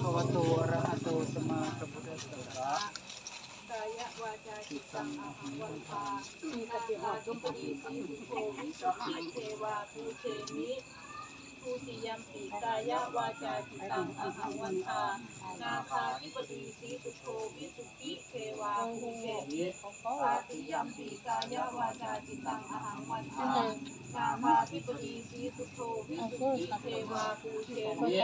ภะวะโตอะระหะโตสัมมาสัมพุทธัสสะกายวาจาจิตตังอาหังวันทามีปฏิมาจุปดีสีสุโภวิสุขีเทวาภูเชมิภูติยัมปีกายวาจาจิตตังอาหังวันทานาคาธิปดีสีสุโภวิสุขีเทวาภูเชมิปาติยัมปีกายวาจาจิตตังอาหังวันทานาคาธิปดีสีสุโภวิสุขีเทวาภูเชมิ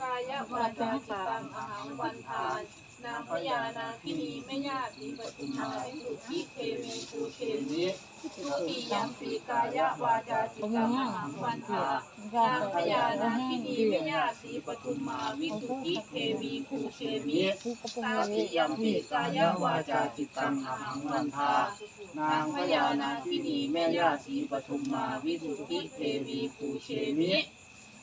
กายวาจาจิตตังอาหังวันทานนางพญานางพินีแม่ยาสีปทุมมาวิสุทธิเมีภูเชมิทุติยัมปีกายวาจาจิตตังอาหังวันทานางพญานางพินีแม่ยาสีปทุมมาวิสุทธิเคมีภูเชมิตาติยัมปีกายวาจาจิตตังอาหังวันทานางพญานางพินีแม่ยาสีปทุมมาวิสุทธิเคมีภูเชมิ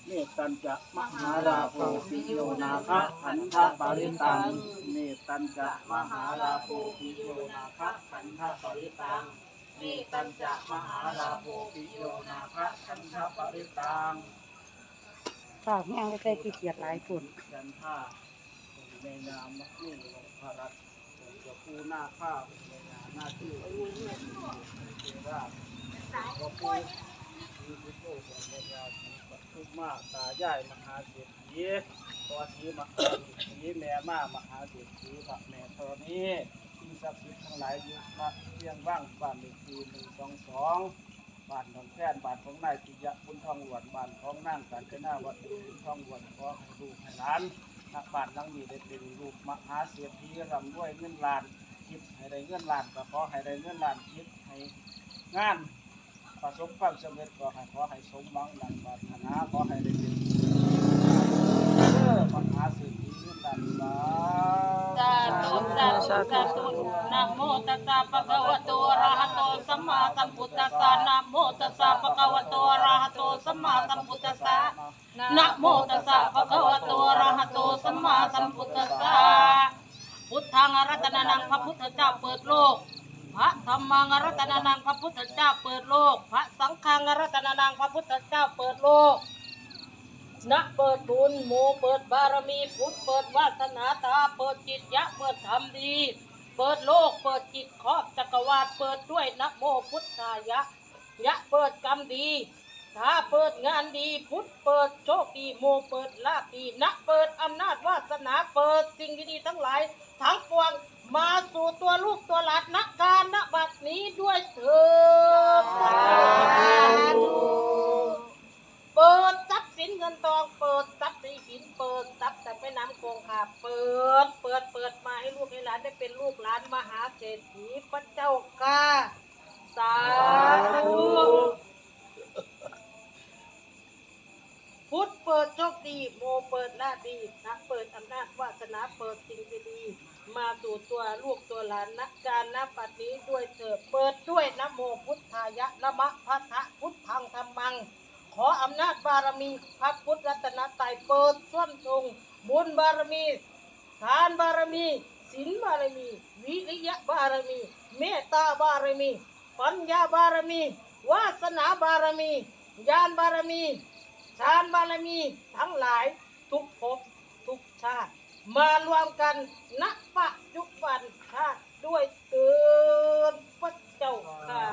เนตันจะมหาราโภปิโยนาคะขันธปริตัง เนตันจะมหาราโภปิโยนาคะขันธปริตัง เนตันจะมหาราโภปิโยนาคะขันธปริตังฝากแม่งใส่ขี้เกียจหลายฝุ่นยันท่าในนามมักนี่ของพระรัตน์จะปูหน้าข้าในนามหน้าที่เทราชก็ปูมีพุทโธของพระยาสีปั ทุมมาตายายมหาเศรษฐีตัวสีมหาเศรษฐีแม่มามหาเศรษฐีพระแม่ธรณีที่ศักดิ์สิทธิ์ทั้งหลายอยู่ณเพียงว่างบ้านเลขที่หนึ่งสองสองบ้านของแค่นบ้านของนายปิยะบุญทองหวนบ้านของนางการจนาวัดบุญทองหวนขอให้ลูกให้หลานนักบ้านหลังนี้ได้เป็นลูกมหาเศรษฐีร่ำรวยเงินล้านคิดให้ได้เงินล้านก็ขอให้ได้เงินล้านคิดให้งาน ประสบความสำเร็จก็ให้ขอให้สมหวังดังปรารถนาขอให้ได้เป็นเออมหาเศรษฐีเงินล้านสาสาธุสาธุสาธุนะโมตัสสะภะคะวะโตอะระหะโตสัมมาสัมพุทธัสสะนะโมตัสสะภะคะวะโตอะระหะโตสัมมาสัมพุทธัสสะนะโมตัสสะภะคะวะโตอะระหะโตสัมมาสัมพุทธัสสะพุทธังอรัตนานังพระพุทธเจ้าเปิดโลก พระธรรมังอรัตนานังพระพุทธเจ้าเปิดโลก พระสังฆังอรัตนานังพระพุทธเจ้าเปิดโลกนะเปิดบุญโมเปิดบารมีพุทธเปิดวาสนาตาเปิดจิตยะเปิดธรรมดี เปิดโลกเปิดจิตครอบจักรวาลเปิดด้วยนะโมพุทธายะ ยะเปิดกรรมดีถ้าเปิดงานดีพุทธเปิดโชคดีโมเปิดลาภดีนะเปิดอำนาจวาสนาเปิดสิ่งดีๆทั้งหลาย ทั้งปวงมาสู่ตัวลูกตัวหลานนักการณบัดนี้ด้วยเถิดสาธุ เปิดทรัพย์สินเงินทองเปิดทรัพย์สินหินเปิดทรัพย์แต่ไม่น้ำคงคาเปิด เปิดเปิดมาให้ลูกให้หลานได้เป็นลูกหลานมหาเศรษฐีพระเจ้าก้าสาธุพุทธ เปิดโชคดีโมเปิดลาดีนะเปิดอำนาจวาสนาเปิดสิ่งดีๆมาสู่ตัวลูกตัวหลานนักการนับปัดนี้ด้วยเถิดเปิดด้วยนะโมพุทธายะละมะพัทธะพุทธังธรรมัง ขออำนาจบารมีพระพุทธรัตนตรัยเปิดส้วนทรงบุญบารมีทานบารมีศีลบารมี วิริยะบารมี เมตตาบารมี ปัญญาบารมี วาสนาบารมี ญาณบารมี ฌานบารมีทั้งหลายทุกภพทุกชาติ มารวมกันณปัจจุบันชาติด้วยเตือนพระเจ้าค่ะ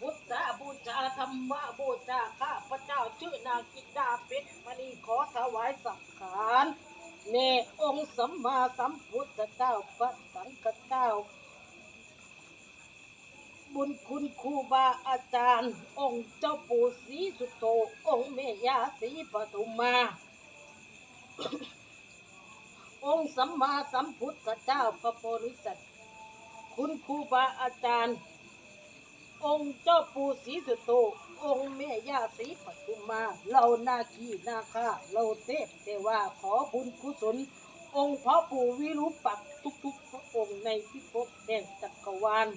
พุทธบูชาธรรมบูชาข้าพระเจ้าชื่อนางกิดาเป็ดมณีขอถวายสังขารเนองค์สัมมาสัมพุทธเจ้าพระสังฆเจ้า บุญคุณครูบาอาจารย์ องค์เจ้าปู่ศรีสุโธองค์แม่ย่าศรีปฐุมา องค์สัมมาสัมพุทธเจ้าพระโพธิสัตว์คุณครูบาอาจารย์ องค์เจ้าปู่ศรีสุโธองค์แม่ย่าศรีปทุมา เรานาคีนาคาเราเทพเทวาขอบุญกุศล องค์พระปู่วิรุปักทุกๆพระองค์ในพิภพแห่งจักรวาล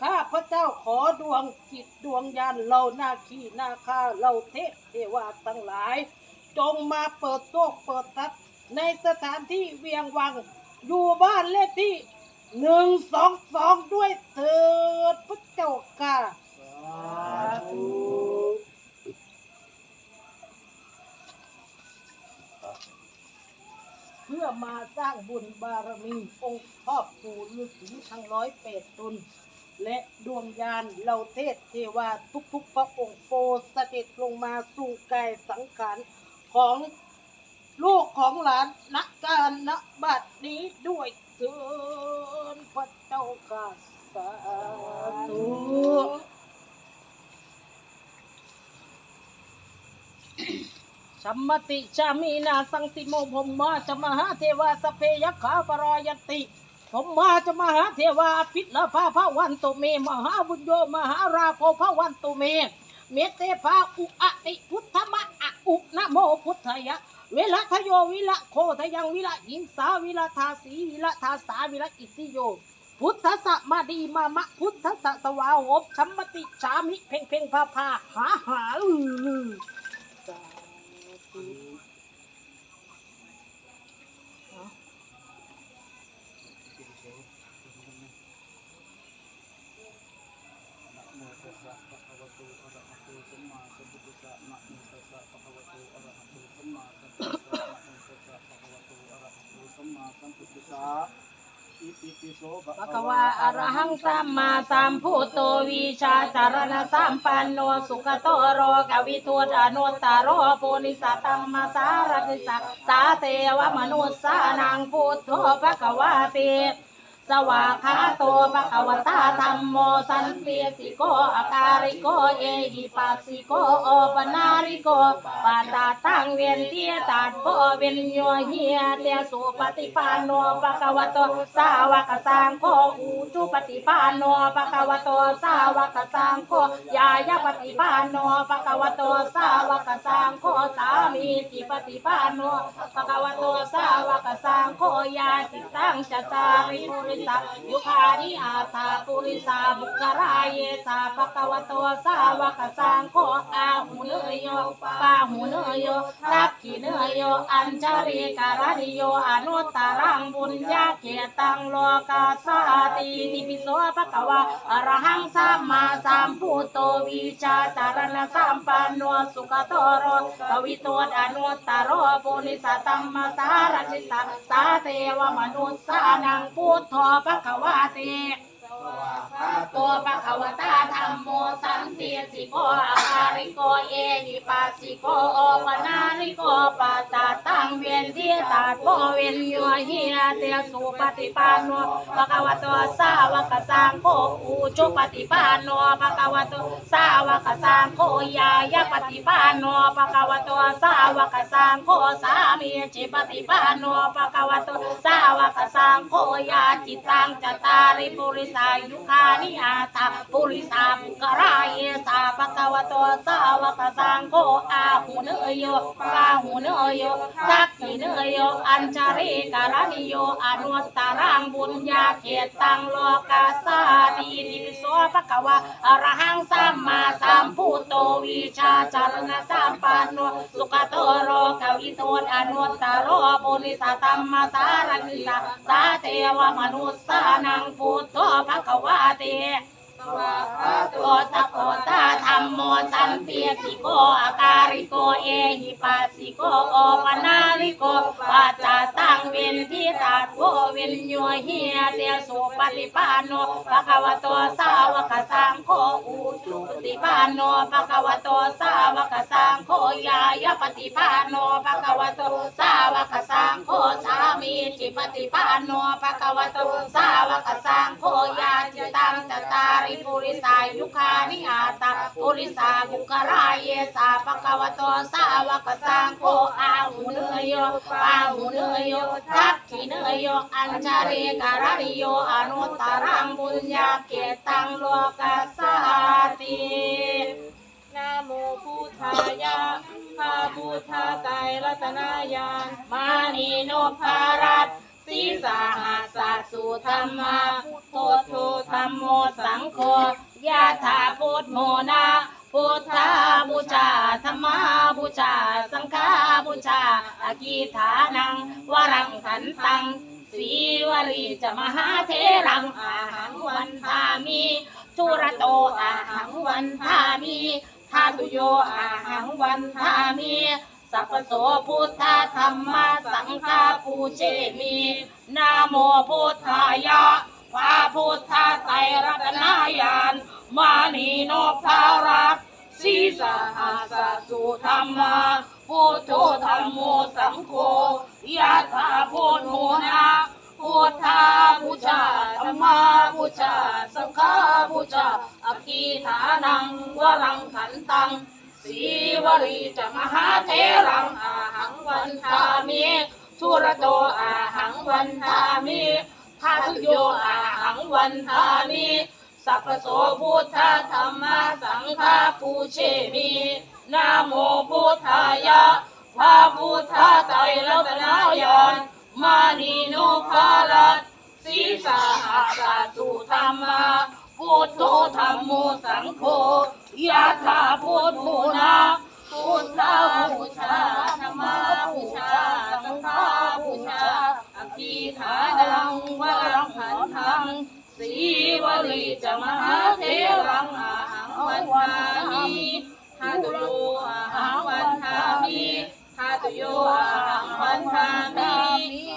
ข้าพระเจ้าขอดวงจิตดวงญาณเรานาคีนาคาเราเทพเทวาทั้งหลาย จงมาเปิดโลกเปิดทัศน์ในสถานที่เวียงวัง อยู่บ้านเลขที่หนึ่งสองสองด้วยเถิดพระเจ้าค่ะสาธุเพื่อมาสร้างบุญบารมีองค์พ่อปู่ฤาษีทั้งร้อยแปดตน และดวงยานเหล่าเทพเทวาทุกๆพระองค์โปรดเสด็จลงมาสู่กายสังขารของลูกของหลานนักการณบัดนี้ด้วยเถิดพระเจ้าค่ะสาธุสัมมติชามีนาสังสิโมพมมาจะมหาเทวาสเพยขาปรายติ ผมมาจะมหาเทวาพิลภาภาวันตุเมมหาบุญโยมหาราโภภาวันตุเม เมเตภาอุอะติพุทธมะอะอุนะโมพุทธยะเวละทโยวิละโคทยังวิละหิงสาวิละทาสีวิละทาสาวิละอิติโย พุทธสะมาดีมามะพุทธสะสวาหบชัมมติชามิเพ่งเพ่งพาพาหาหาอือสาธุ นะโมตัสสะภะคะวะโตอะระหะโตสัมมาสัมพุทธัสสะนะโมตัสสะภะคะวะโตอะระหะโตสัมมาสัมพุทธัสสะนะโมตัสสะภะคะวะโตอะระหะโตสัมมาสัมพุทธัสสะอิติ ปิโสภะภะคะวะวาอะระหังสัมมาสัมพุทโตวิชาจารณสัมปันโนสุขโตโรกวิทูตอนุตตโรปุริสตัมมาสารติสะสาเทวมนุสสานังพุทโธภะคะวาติ สวากขาโตภะคะวตาธัมโมสันเปียสิโกอาการิโกเอหิปัสสิโกโอปนาริโกปาตาตังเวียนเตียตาดโพเวียนโยเฮียเตียสุปฏิปันโนภะคะวะโตสาวกสังโฆอูจุปฏิปันโนภะคะวะโตสาวกสังโฆยายาปฏิปันโนภะคะวะโตสาวกสังโฆสามีจิปฏิปันโนภะคะวะโตสาวกสังโฆยาจิตังจตาริปุริสายุคานิอาตาปุริสาบุคลายเยสาภะคะวะโตสาวกสังโฆอาหุเนยโยปาหุเนยโยทักขิเนยโยอัญจาริการานิโยอนุตตรังบุญญาเกตังโลกาสาติติปิโสภะคะวะอรหังสัมมาสัมพุทโตวิชาจารณสัมปันโนสุขโตโรกวิโตอนุตตโรปุริสตัมมาสารติสาสาเทวมนุสสานังพุทโธปะขวาเตตัวปะขวตาธรรมโมสันติสิโกอาการิโกเอหิปัสสิโกโอปนาริโกปัสสะตังเวียนที่ตาโพเวียนโยเฮียเตสุปฏิปันโนปะคะวะโตสาวกสังโฆอุจุปฏิปันโนปะคะวะโตสาวกสังโฆยายาปฏิปันโนปะคะวะโตสาวกสังโฆสามีจิปฏิปันโนปะคะวะโตสาวกสังโฆยาจิตังจตาริปุริสายุคานิอาตาปุริสาปุกรายสาปะคะวะโตสาวกสังโฆอาหูเนยโยปาหูเนยโยทักขิเนยโยอัญจาริการานิโยอนุตตรังบุญญาเขตังโลกาสาตินิโสภะคะวะอรหังสัมมาสัมพุทโตวิชาจารณสัมปันโนสุขโตโรกวิโตอนุตตโรปุริสตัมมาสารนิสาสาเทวมนุสสานังพุทโตภะคะวะเต โตสัพพตาธรรมโมสัมเปียสิโกอาการิโกเอหิปัสสิโกโอปนาริโกปัจจาตังเวนทิตาโกเวนโยเฮียเตสุปฏิปันโนภะคะวะโตสาวกสังโฆอุจุปฏิปันโนภะคะวะโตสาวกสังโฆยายาปฏิปันโนภะคะวะโตสาวกสังโฆสามีจิปฏิปันโนภะคะวะโตสาวกสังโฆยาจิตังจตาริปุริสายุคานิอาตาปุริสาบุคลายเยสาภะคะวโตสาวกสังโฆอาหุเนยโยปาหุเนยโยทักขิเนยโยอัญจาริการริโยอนุตตรังบุญญาเกตังโลกาสาตินะโมพุทธายะพาพุทธาไตรรัตนายานมานีโนภารัต สีสาหัสสุธรรมาพุทโธธรรมโมสังโฆยะถาพุทโมนาพุทธาบูชาธรรมาบูชา สังฆาบูชาอากีฐานัง วรังขันตังสีวรีจะมหาเทรังอาหังวันทามีจุระโตอาหังวันทามีทาตุโยอาหังวันทามี สัพพโสพุทธธรรมสังฆาปูเชมีนาโมพุทธายะพระพุทธไตรรัตนายานมานีโนภารัตสีสหัสสุธรรมาพุทโธธรรมโมสังโฆยะถาพุทโมนาพุทธาบูชาธรรมาบูชาสังฆาบูชาอภิฐานังวรังขันตัง สีวรีจะมหาเทรังอาหังวันทามิทุระโตอาหังวันทามิทาทุโยอาหังวันทามิสัพพโสพุทธธรรมสังฆาปูเชมินาโมพุทธายะพระพุทธไตรรัตนายานมานีโนภารัตสีสาหาสาสุธรรมา พุทโธธรรมโมสังโฆยะถาพุทโธนาพุทธาบูชาธรรมาบูชา สังฆาบูชาอภิฐานังวรังหันทังสีวลีจะมหาเทรังอาหังวันทามิทาตุโยอาหังวันทามิทาตุโยอาหังวันทามิ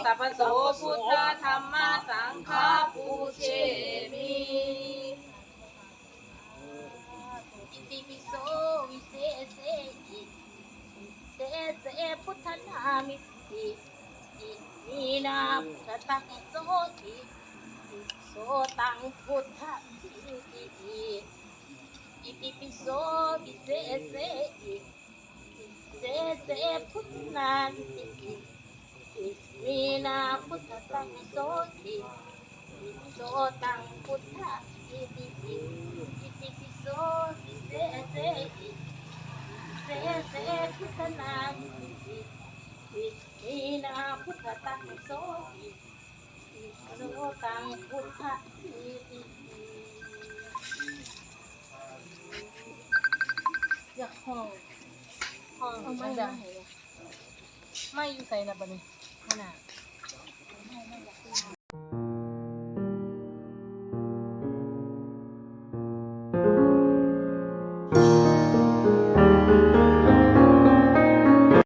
สัพพโสพุทธธรรมสังฆาปูเชมิ เสเสพุทธนามิติอิมีนาพุทธตังโสติโสตังพุทธติอิอิติปิโสวิเศษเสอิเสเสพุทธนามิติอิมีนาพุทธตังโสติโสตังพุทธติอิอิติปิโสวิเศษเสอิ เสเสพุทธนามิติอิมีนาพุทธตังโสติโสตังพุทธติติอยากห้องห้องไม่ได้ไม่อยู่ใส่นะบัดนี้ขนาด